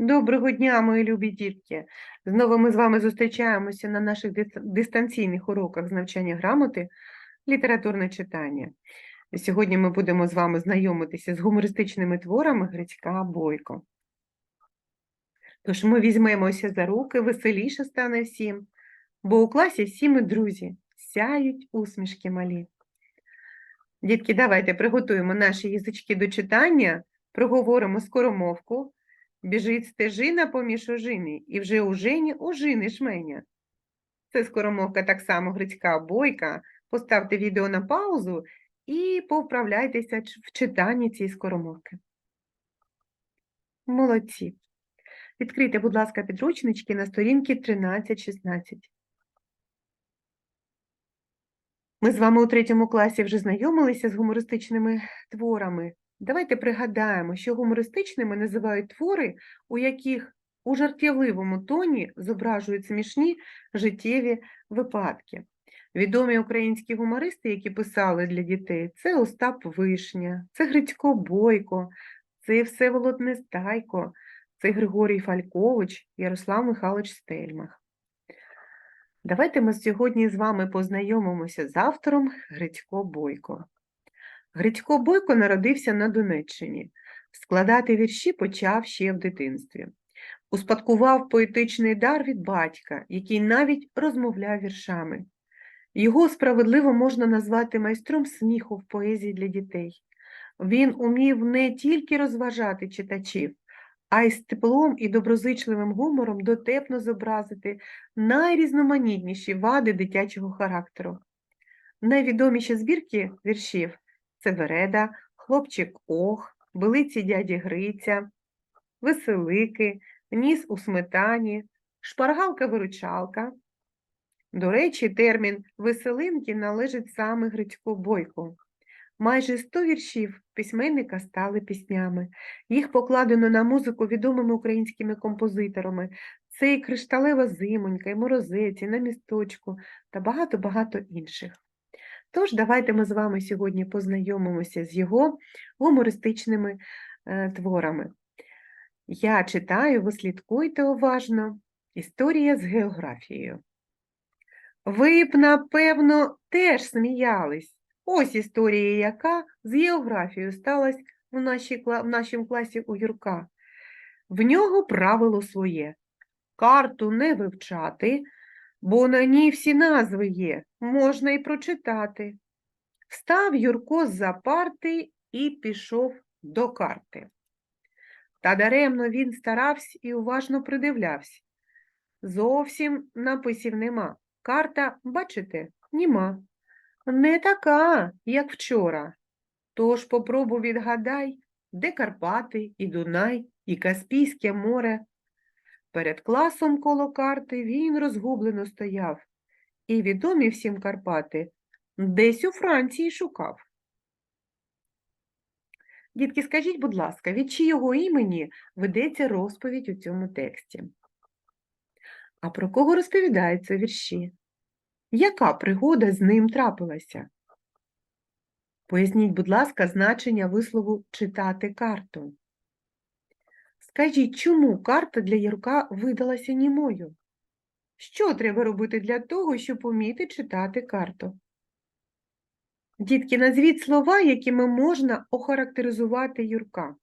Доброго дня, мої любі дітки! Знову ми з вами зустрічаємося на наших дистанційних уроках з навчання грамоти, літературне читання. Сьогодні ми будемо з вами знайомитися з гумористичними творами Грицька Бойко. Тож ми візьмемося за руки, веселіше стане всім, бо у класі всі ми друзі, сяють усмішки малі. Дітки, давайте приготуємо наші язички до читання, проговоримо скоромовку. Біжить стежина поміж ожини, і вже у жені ожини жменя. Це скоромовка так само Грицька Бойка. Поставте відео на паузу і повправляйтеся в читанні цієї скоромовки. Молодці. Відкрийте, будь ласка, підручнички на сторінки 13-16. Ми з вами у третьому класі вже знайомилися з гумористичними творами. Давайте пригадаємо, що гумористичними називають твори, у яких у жартівливому тоні зображують смішні життєві випадки. Відомі українські гумористи, які писали для дітей, це Остап Вишня, це Грицько Бойко, це Всеволод Нестайко, це Григорій Фалькович, Ярослав Михайлович Стельмах. Давайте ми сьогодні з вами познайомимося з автором Грицько Бойко. Грицько Бойко народився на Донеччині. Складати вірші почав ще в дитинстві. Успадкував поетичний дар від батька, який навіть розмовляв віршами. Його справедливо можна назвати майстром сміху в поезії для дітей. Він умів не тільки розважати читачів, а й з теплом і доброзичливим гумором дотепно зобразити найрізноманітніші вади дитячого характеру. Найвідоміші збірки віршів це Вереда, Хлопчик Ох, Велиці дяді Гриця, Веселики, Ніс у сметані, Шпаргалка-виручалка. До речі, термін веселинки належить саме Грицьку Бойку. Майже 100 віршів письменника стали піснями. Їх покладено на музику відомими українськими композиторами. Це і Кришталева зимонька, і Морозець, і на місточку та багато-багато інших. Тож, давайте ми з вами сьогодні познайомимося з його гумористичними е, творами. Я читаю, ви слідкуйте уважно. Історія з географією. Ви б, напевно, теж сміялись. Ось історія, яка з географією сталася в, нашій, в нашому класі у Юрка. В нього правило своє. Карту не вивчати, бо на ній всі назви є, можна і прочитати. Встав Юрко з-за парти і пішов до карти. Та даремно він старався і уважно придивлявся. Зовсім написів нема. Карта, бачите, німа. Не така, як вчора. Тож попробуй відгадай, де Карпати, і Дунай, і Каспійське море. Перед класом коло карти він розгублено стояв, і відомі всім Карпати десь у Франції шукав. Дітки, скажіть, будь ласка, від чийого імені ведеться розповідь у цьому тексті? А про кого розповідаються вірші? Яка пригода з ним трапилася? Поясніть, будь ласка, значення вислову читати карту. Скажіть, чому карта для Юрка видалася німою? Що треба робити для того, щоб уміти читати карту? Дітки, назвіть слова, якими можна охарактеризувати Юрка.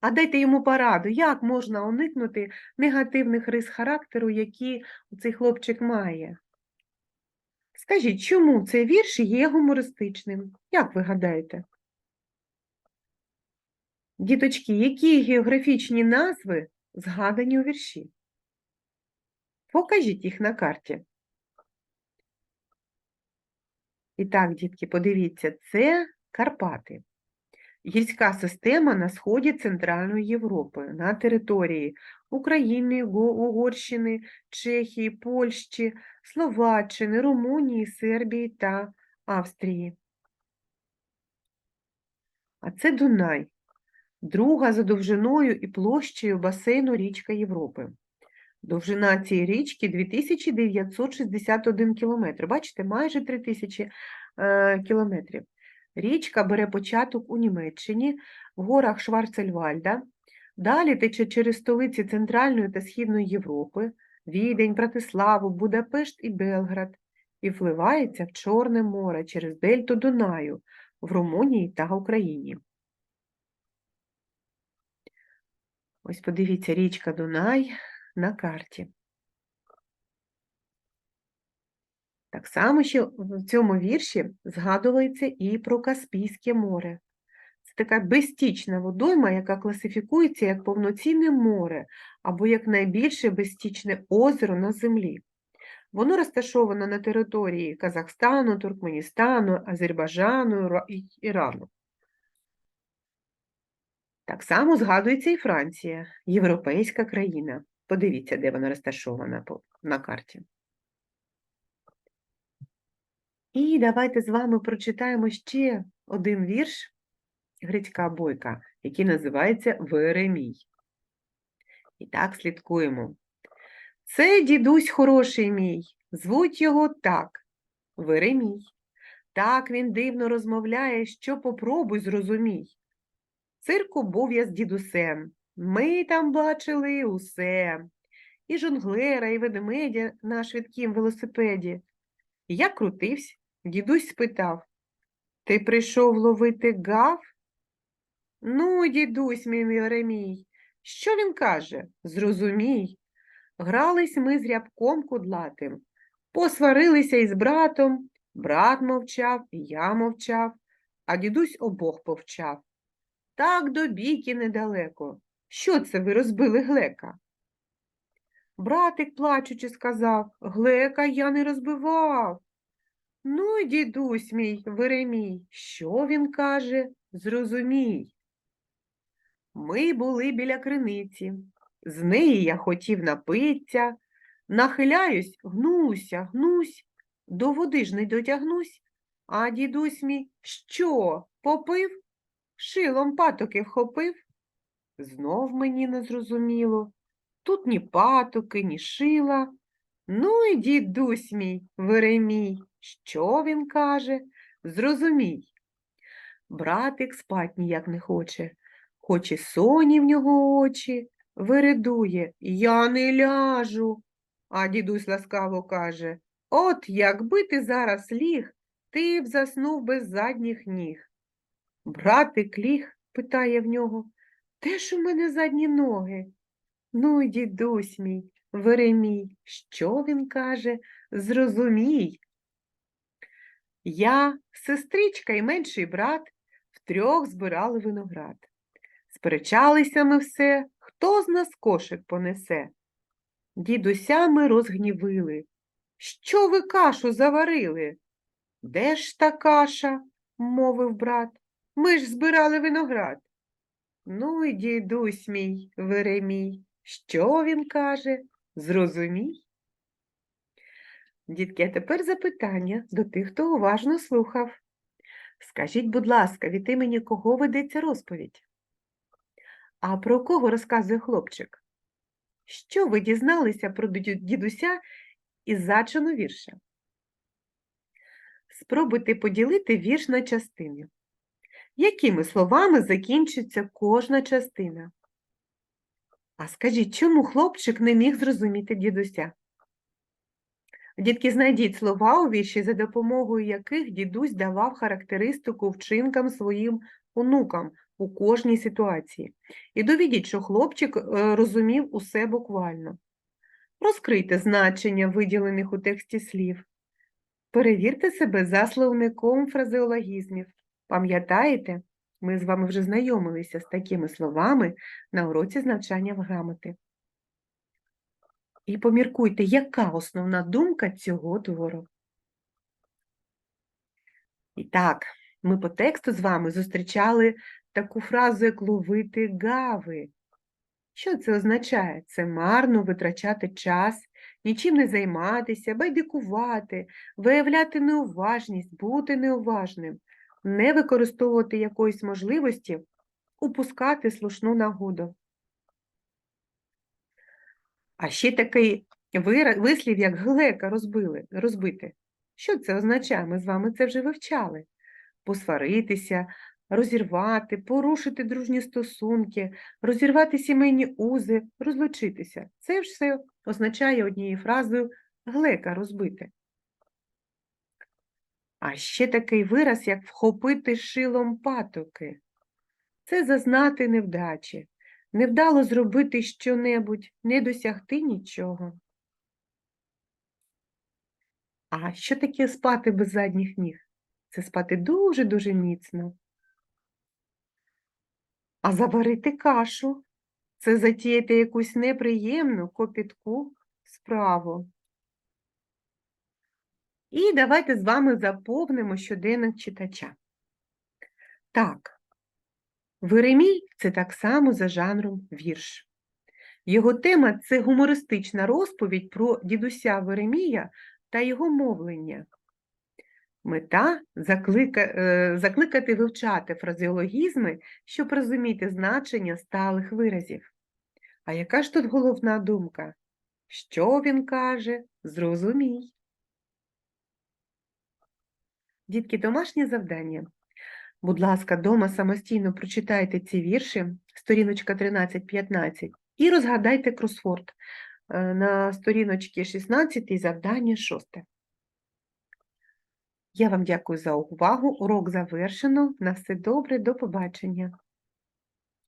А дайте йому пораду, як можна уникнути негативних рис характеру, які цей хлопчик має. Скажіть, чому цей вірш є гумористичним? Як ви гадаєте? Діточки, які географічні назви згадані у вірші? Покажіть їх на карті. І так, дітки, подивіться, це Карпати. Гірська система на сході Центральної Європи, на території України, Угорщини, Чехії, Польщі, Словаччини, Румунії, Сербії та Австрії. А це Дунай, друга за довжиною і площею басейну річка Європи. Довжина цієї річки 2961 кілометр. Бачите, майже 3000 е, кілометрів. Річка бере початок у Німеччині, в горах Шварцельвальда, Далі тече через столиці Центральної та Східної Європи, Відень, Братиславу, Будапешт і Белград, і вливається в Чорне море через дельту Дунаю в Румунії та Україні. Ось подивіться, річка Дунай на карті. Так само, що в цьому вірші згадується і про Каспійське море. Це така безстічна водойма, яка класифікується як повноцінне море або як найбільше безстічне озеро на землі. Воно розташовано на території Казахстану, Туркменістану, Азербайджану, Ірану. Так само згадується і Франція, європейська країна. Подивіться, де вона розташована на карті. І давайте з вами прочитаємо ще один вірш Грицька Бойка, який називається Веремій. І так слідкуємо. Це дідусь хороший мій, звуть його так, Веремій. Так він дивно розмовляє, що попробуй зрозумій. Цирку був я з дідусем, ми там бачили усе. І жонглера, і ведмедя на швидкім велосипеді. Я крутився, дідусь спитав, ти прийшов ловити гав? Ну, дідусь мій Єремій, що він каже? Зрозумій. Грались ми з рябком кудлатим, посварилися із братом, брат мовчав, я мовчав, а дідусь обох повчав. Так до бійки недалеко. Що це ви розбили глека? Братик, плачучи, сказав, глека я не розбивав. Ну, дідусь мій, Веремій, що він каже, зрозумій. Ми були біля криниці, з неї я хотів напитися, нахиляюсь, гнуся, гнусь, до води ж не дотягнусь, а дідусь мій, що, попив? Шилом патоки вхопив? Знов мені не зрозуміло. Тут ні патоки, ні шила. Ну і дідусь мій, Веремій, що він каже? Зрозумій. Братик спать ніяк не хоче, хоч і соні в нього очі, виридує, я не ляжу. А дідусь ласкаво каже, от якби ти зараз ліг, ти б заснув без задніх ніг. Братик ліг, питає в нього, де ж у мене задні ноги? Ну дідусь мій, Веремій, що він каже, зрозумій. Я, сестричка і менший брат втрьох збирали виноград. Сперечалися ми все, хто з нас кошик понесе. Дідуся ми розгнівили. Що ви кашу заварили? Де ж та каша? мовив брат. Ми ж збирали виноград. Ну й дідусь мій, Веремій, що він каже? Зрозумій? Дітки, а тепер запитання до тих, хто уважно слухав. Скажіть, будь ласка, від імені кого ведеться розповідь? А про кого розказує хлопчик? Що ви дізналися про дідуся із зачину вірша? Спробуйте поділити вірш на частини. Якими словами закінчується кожна частина? А скажіть, чому хлопчик не міг зрозуміти дідуся? Дітки, знайдіть слова у вірші, за допомогою яких дідусь давав характеристику вчинкам своїм онукам у кожній ситуації. І доведіть, що хлопчик е, розумів усе буквально. Розкрийте значення виділених у тексті слів. Перевірте себе за словником фразеологізмів. Пам'ятаєте, ми з вами вже знайомилися з такими словами на уроці з навчання в грамоти. І поміркуйте, яка основна думка цього твору. І так, ми по тексту з вами зустрічали таку фразу, як ловити гави. Що це означає? Це марно витрачати час, нічим не займатися, байдикувати, виявляти неуважність, бути неуважним, не використовувати якоїсь можливості, упускати слушну нагоду. А ще такий вислів, як глека розбили, розбити. Що це означає? Ми з вами це вже вивчали. Посваритися, розірвати, порушити дружні стосунки, розірвати сімейні узи, розлучитися. Це все означає однією фразою глека розбити. А ще такий вираз, як вхопити шилом патоки. Це зазнати невдачі, невдало зробити щонебудь, не досягти нічого. А що таке спати без задніх ніг? Це спати дуже-дуже міцно. А заварити кашу це затіяти якусь неприємну копітку справу. І давайте з вами заповнимо щоденник читача. Так, Веремій це так само за жанром вірш. Його тема це гумористична розповідь про дідуся Веремія та його мовлення. Мета е, закликати вивчати фразеологізми, щоб розуміти значення сталих виразів. А яка ж тут головна думка? Що він каже, зрозумій. Дітки, домашнє завдання. Будь ласка, дома самостійно прочитайте ці вірші, сторіночка 13-15, і розгадайте кросворд Е, на сторіночці 16 і завдання 6. Я вам дякую за увагу. Урок завершено. На все добре, до побачення.